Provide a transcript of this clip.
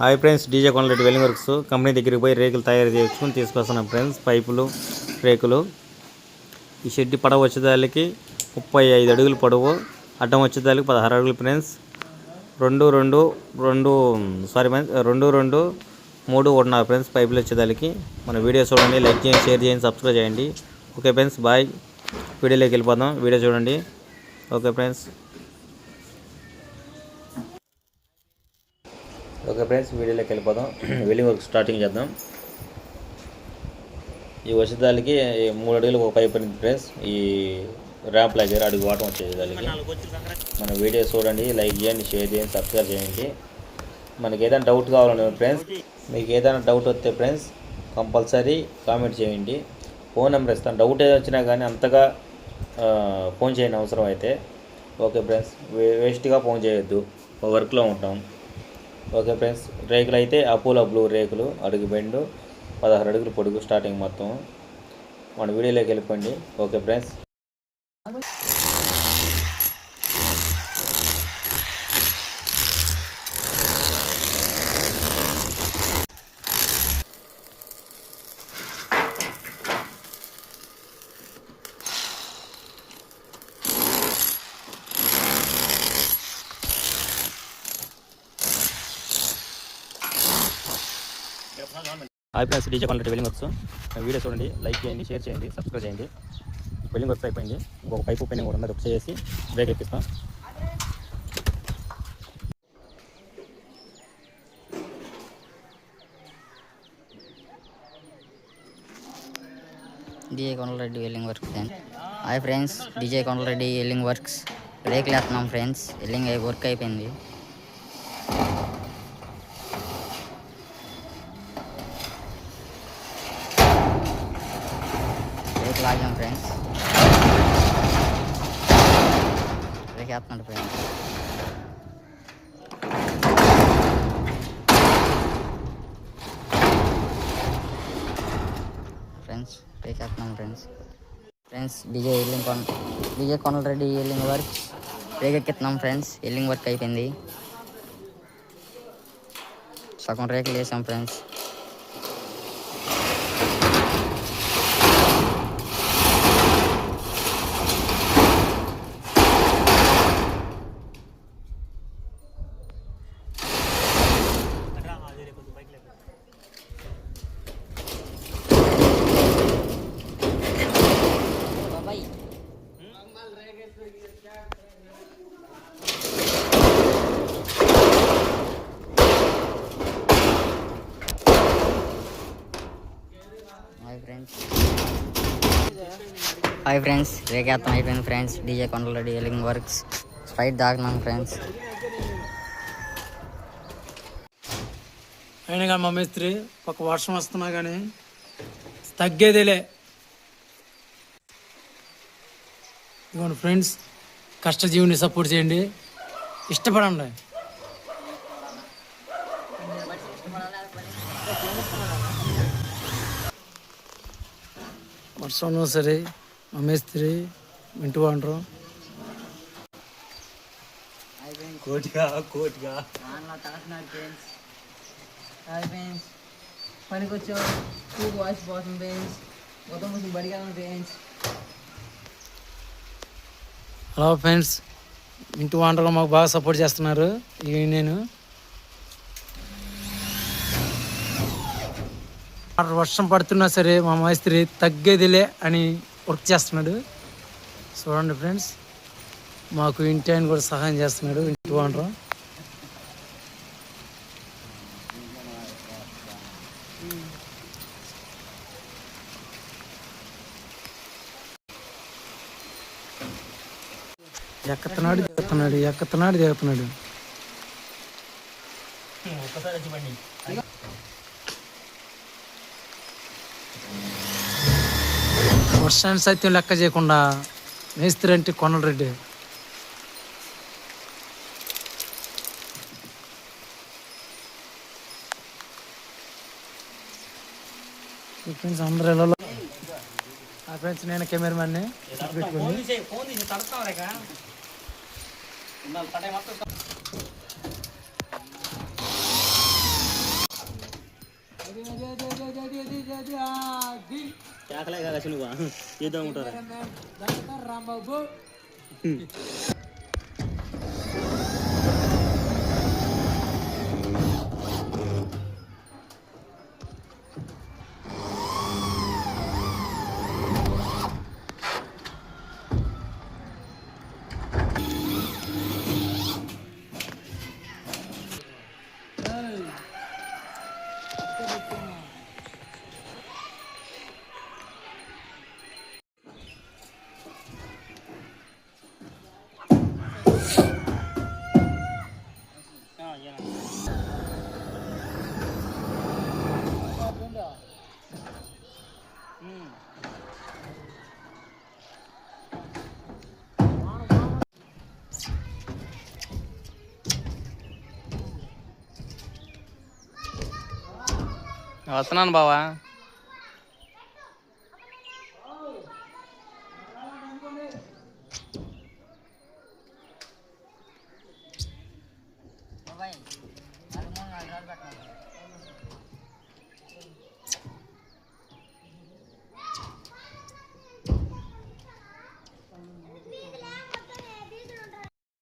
Hi friends DJ కొనలెట్ welding works. Company దగ్గరికి పోయి రేకులు తయారు చేసుకుని తీసుకొస్తున్నాం ఫ్రెండ్స్ పైపులు రేకులు. ఈ షెడ్ పడవ వచ్చేదానికి ముప్పై ఐదు అడుగులు పొడవు అడ్డం వచ్చేదానికి పదహారు అడుగులు ఫ్రెండ్స్. రెండు రెండు రెండు సారీ ఫ్రెండ్స్ రెండు రెండు మూడు ఒకటిన్నర ఫ్రెండ్స్ పైపులు వచ్చేదానికి. మన వీడియో చూడండి లైక్ చేయండి షేర్ చేయండి సబ్స్క్రైబ్ చేయండి. Okay friends bye. వీడియోలోకి వెళ్ళిపోదాం వీడియో చూడండి. Okay friends. ఓకే ఫ్రెండ్స్ వీడియోలోకి వెళ్ళిపోదాం. వెల్లింగ్ వర్క్ స్టార్టింగ్ చేద్దాం. ఈ వచ్చేదానికి మూడు అడుగులు ఒక పైప్ ఉంది ఫ్రెండ్స్. ఈ ర్యాంప్ దగ్గర అడుగు వాటం వచ్చేదానికి మన వీడియో చూడండి లైక్ చేయండి షేర్ చేయండి సబ్స్క్రైబ్ చేయండి. మనకి ఏదైనా డౌట్ కావాలని ఫ్రెండ్స్ మీకు ఏదైనా డౌట్ వస్తే ఫ్రెండ్స్ కంపల్సరీ కామెంట్ చేయండి. ఫోన్ నెంబర్ ఇస్తాను డౌట్ ఏదో వచ్చినా కానీ అంతగా ఫోన్ చేయని అవసరం అయితే. ఓకే ఫ్రెండ్స్ వే- వేస్ట్గా ఫోన్ చేయొద్దు. వర్క్లో ఉంటాం. ఓకే ఫ్రెండ్స్ రేకులు అయితే అపోలో బ్లూ రేకులు అడుగు బెండు పదహారు అడుగులు పొడుగు స్టార్టింగ్ మొత్తం మన వీడియోలోకి వెళ్ళిపోండి. Okay friends. Hi friends DJ quality welding works video చూడండి లైక్ చేయండి షేర్ చేయండి సబ్స్క్రైబ్ చేయండి. వెల్లింగ్ వర్క్స్ అయిపోయింది. ఇంకొక పైపు పైన కూడా ఉన్నది ఒకటి చేసి break ఎక్కిస్తాం. DJ Kondala Reddy welding works friends hi friends DJ Kondala Reddy welding works break లేస్తున్నాం friends welding work అయిపోయింది బ్రేక్ లాగాం ఫ్రెండ్స్ బ్రేక్ వేస్తున్నాడు ఫ్రెండ్స్ ఫ్రెండ్స్ బ్రేక్ వేస్తున్నాం ఫ్రెండ్స్. ఫ్రెండ్స్ డీజే ఎల్లింగ్ కొన DJ Kondala Reddy welding work. Break friends welding work అయిపోయింది. సగం రేకులు వేసాం friends. Hi friends hi రేఖాత్తం అయిపోయింది friends DJ Kondala welding works Sprite దాగినాం friends అయినా కానీ మా మేస్త్రి ఒక వర్షం వస్తున్నా కానీ తగ్గేదేలే. ఇదిగోండి ఫ్రెండ్స్ కష్టజీవిని సపోర్ట్ చేయండి. ఇష్టపడండి. వర్షం ఉన్నా సరే మా మేస్త్రి ఇంటి వాడరు. కోటిగా కోటిగా. పనికి వచ్చావు టూ మొత్తం కొంచెం బడిగా ఫ్రెండ్స్ హలో ఫ్రెండ్స్ ఇంటి వాంటర్లో మాకు బాగా సపోర్ట్ చేస్తున్నారు. ఈ నేను వర్షం పడుతున్నా సరే మా మేస్త్రి తగ్గేదిలే అని వర్క్ చేస్తున్నాడు. చూడండి ఫ్రెండ్స్ మాకు ఇంటి ఆయన కూడా సహాయం చేస్తున్నాడు. ఇంటి వాంటర్ ఎక్కతున్నాడు దిగుతున్నాడు ఎక్కతున్నాడు దిగుతున్నాడు వర్షాన్ని సత్యం లెక్క చేయకుండా మేస్త్రి అంటే కొనలరెడ్డి ఫ్రెండ్స్ అందరు ఆ ఫ్రెండ్స్ నేను కెమెరామ్యాన్ని పెట్టుకుని అది అది అది అది అది అది అది కేకలే కాసి నువ్వు చేద్దాం ఉంటారా. రాంబాబు. వస్తున్నాను బావా. బాబాయ్ నాలుగు మూడు నాలుగు రోజులు